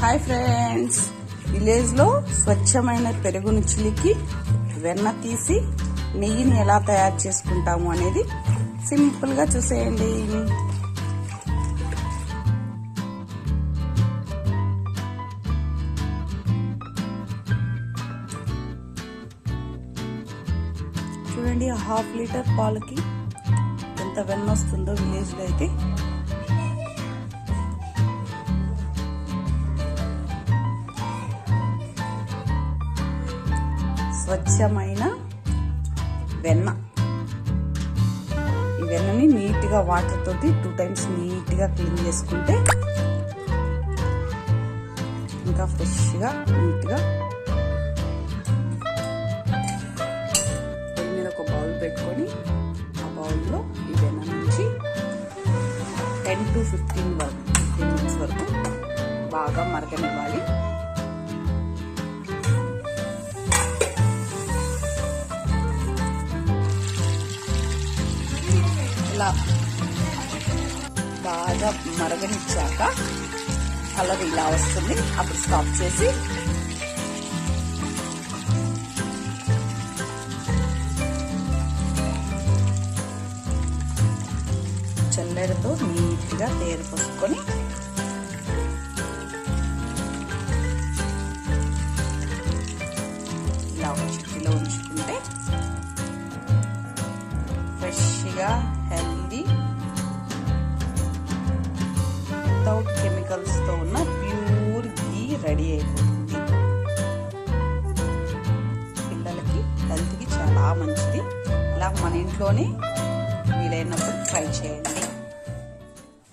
Hi friends. విలేజ్లో స్వచ్ఛమైన పెరుగును చిలికి వెన్న తీసి నెయ్యిని ఎలా తయారు చేసుకుంటాము అనేది సింపుల్గా చూసేయండి. చూడండి హాఫ్ లీటర్ పాలకి ఎంత వెన్న వస్తుందో విలేజ్లో అయితే. స్వచ్ఛమైన వెన్న. ఈ వెన్నని నీట్గా వాటర్ తోటి టూ టైమ్స్ నీట్గా క్లీన్ చేసుకుంటే ఇంకా ఫ్రెష్గా నీట్గా. పొయ్యి మీద ఒక బౌల్ పెట్టుకొని ఆ బౌల్లో ఈ వెన్న నుంచి టెన్ టు ఫిఫ్టీన్ వరకు ఫిఫ్టీన్ మినిట్స్ వరకు బాగా మరగనివ్వాలి. ఇట్లా బాగా మరగనిచ్చాక కలర్ ఇలా వస్తుంది. అప్పుడు స్టాప్ చేసి చల్లెడతో నీట్గా తేరు పోసుకొని ఇలా ఒక చిట్టిలో ఉంచుకుంటే మంచిగా హెల్దీ వితౌట్ కెమికల్స్తో ఉన్న ప్యూర్ ఘీ రెడీ అయిపోతుంది. పిల్లలకి హెల్త్కి చాలా మంచిది. ఇలా మన ఇంట్లోనే వీలైనప్పుడు ట్రై చేయండి.